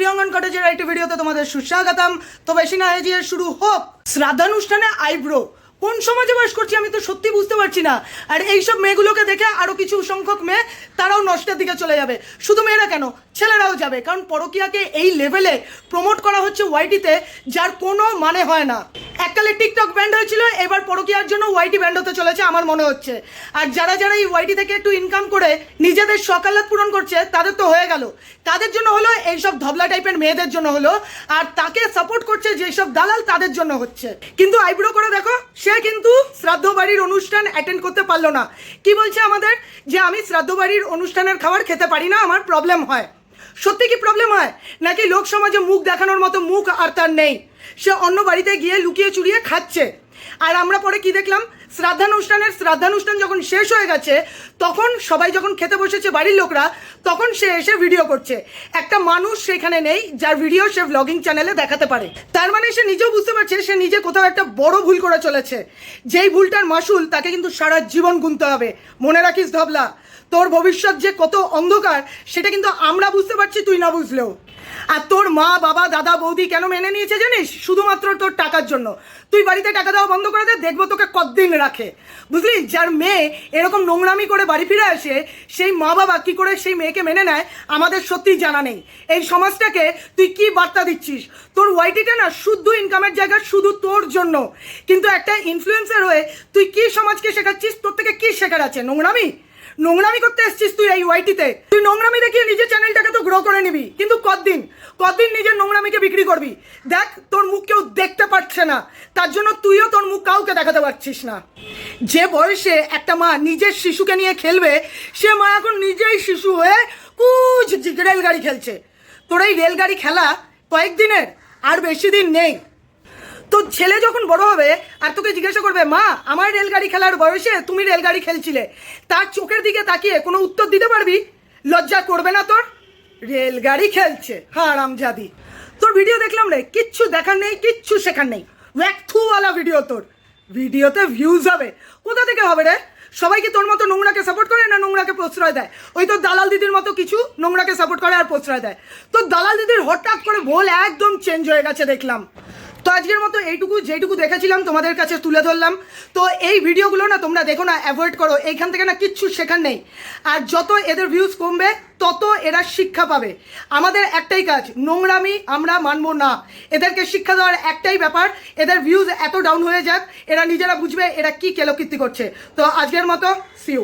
ত্রিঅঙ্গন কটেজের একটি ভিডিওতে তোমাদের সুস্বাগতম। তো বেশি না এগিয়ে শুরু হোক। শ্রাদ্ধানুষ্ঠানে আইব্রো। কোন সমাজে বাস করছি আমি তো সত্যি বুঝতে পারছি না। আর এইসব মেয়েগুলোকে দেখে আরও কিছু সংখ্যক মেয়ে তারাও নষ্টের দিকে চলে যাবে। শুধু মেয়েরা কেন? ছেলেরাও যাবে। কারণ পরকিয়াকে এই লেভেলে প্রমোট করা হচ্ছে ওয়াইটিতে যার কোনো মানে হয় না। এককালে টিকটক ব্যান্ড হয়েছিল, এবার পরকিয়ার জন্য ওয়াইটি ব্যান্ড হতে চলেছে আমার মনে হচ্ছে। আর যারা যারা এই ওয়াইটি থেকে একটু ইনকাম করে নিজেদের সকালাত পূরণ করছে, তাদের তো হয়ে গেল। তাদের জন্য হলো এইসব ধবলা টাইপের মেয়েদের জন্য হলো, আর তাকে সাপোর্ট করছে যেসব দালাল তাদের জন্য হচ্ছে। কিন্তু আইব্রো করে দেখো, সে কিন্তু শ্রাদ্ধ বাড়ির অনুষ্ঠান অ্যাটেন্ড করতে পারল না। কি বলছে আমাদের? যে আমি শ্রাদ্ধ বাড়ির অনুষ্ঠানের খাবার খেতে পারি না, আমার প্রবলেম হয়। সত্যি কি প্রবলেম হয়? নাকি লোক সমাজে মুখ দেখানোর মতো মুখ আর তার নেই? সে অন্য বাড়িতে গিয়ে লুকিয়ে চুরিয়ে খাচ্ছে। আর আমরা পরে কি দেখলাম? শ্রাদ্ধানুষ্ঠানের শ্রাদ্ধানুষ্ঠান যখন শেষ হয়ে গেছে, তখন সবাই যখন খেতে বসেছে বাড়ির লোকরা, তখন সে এসে ভিডিও করছে। একটা মানুষ সেখানে নেই, যার ভিডিও সে ব্লগিং চ্যানেলে দেখাতে পারে। তার মানে সে নিজেও বুঝতে পারছে, সে নিজে কোথাও একটা বড় ভুল করে চলেছে। যেই ভুলটার মাসুল, তাকে কিন্তু সারা জীবন গুনতে হবে। মনে রাখিস ধবলা, তোর ভবিষ্যৎ যে কত অন্ধকার, সেটা কিন্তু আমরা বুঝতে পারছি, তুই না বুঝলেও। আর তোর মা, বাবা, দাদা, বৌদি কেন মেনে নিয়েছে জানিস? শুধুমাত্র তোর টাকার জন্য। তুই বাড়িতে টাকা দেওয়া বন্ধ করে দে, দেখব তোকে কতদিন রাখে। বুঝলি? যার মেয়ে এরকম নোংরামি করে বাড়ি ফিরে আসে, সেই মা বাবা কী করে সেই মেয়েকে মেনে নেয়, আমাদের সত্যিই জানা নেই। এই সমাজটাকে তুই কি বার্তা দিচ্ছিস? তোর ওয়াইটিটা না শুদ্ধ ইনকামের জায়গা, শুধু তোর জন্য। কিন্তু একটা ইনফ্লুয়েন্সার হয়ে তুই কি সমাজকে শেখাচ্ছিস? তোর থেকে কি শেখার আছে? নোংরামি? নোংরামি করতে এসছিস তুই এই ওয়াইটিতে তুই নোংরামি দেখিয়ে নিজের চ্যানেলটাকে তো গ্রো করে নিবি। কিন্তু কতদিন? কতদিন নিজের নোংরামিকে বিক্রি করবি? দেখ, তোর মুখ কেউ দেখতে পাচ্ছে না। তার জন্য তুইও তোর মুখ কাউকে দেখাতে পারছিস না। যে বয়সে একটা মা নিজের শিশুকে নিয়ে খেলবে, সে মা এখন নিজেই শিশু হয়ে কুচ রেলগাড়ি খেলছে। তোর এই রেলগাড়ি খেলা কয়েকদিনের, আর বেশি দিন নেই। তো ছেলে যখন বড় হবে আর তোকে জিজ্ঞাসা করবে, মা, আমার রেলগাড়ি খেলার বয়সে তুমি রেলগাড়ি খেলছিলে। তার চোখের দিকে তাকিয়ে কোনো উত্তর দিতে পারবি? লজ্জা করবে না তোর? রেলগাড়ি খেলছে হারাম জাদি তোর ভিডিও দেখলাম রে, কিচ্ছু দেখার নেই, কিচ্ছু শেখার নেই। ওয়ালা ভিডিও তোর। ভিডিওতে ভিউজ হবে। কোথা থেকে হবে রে? সবাই কি তোর মতো নোংরাকে সাপোর্ট করে না নোংরাকে প্রশ্রয় দেয়? ওই তোর দালাল দিদির মতো কিছু নোংরাকে সাপোর্ট করে আর প্রশ্রয় দেয়। তোর দালাল দিদির হঠাৎ করে ভোল একদম চেঞ্জ হয়ে গেছে দেখলাম। তো আজকের মতো এইটুকু, যেইটুকু দেখেছিলাম তোমাদের কাছে তুলে ধরলাম। তো এই ভিডিওগুলো না তোমরা দেখো না অ্যাভয়েড করো, এইখান থেকে না কিচ্ছু শেখার নেই। আর যত এদের ভিউজ কমবে, তত এরা শিক্ষা পাবে। আমাদের একটাই কাজ, নোংরামি আমরা মানব না। এদেরকে শিক্ষা দেওয়ার একটাই ব্যাপার, এদের ভিউজ এত ডাউন হয়ে যাক, এরা নিজেরা বুঝবে এরা কি কেলোকীর্তি করছে। তো আজকের মতো সিউ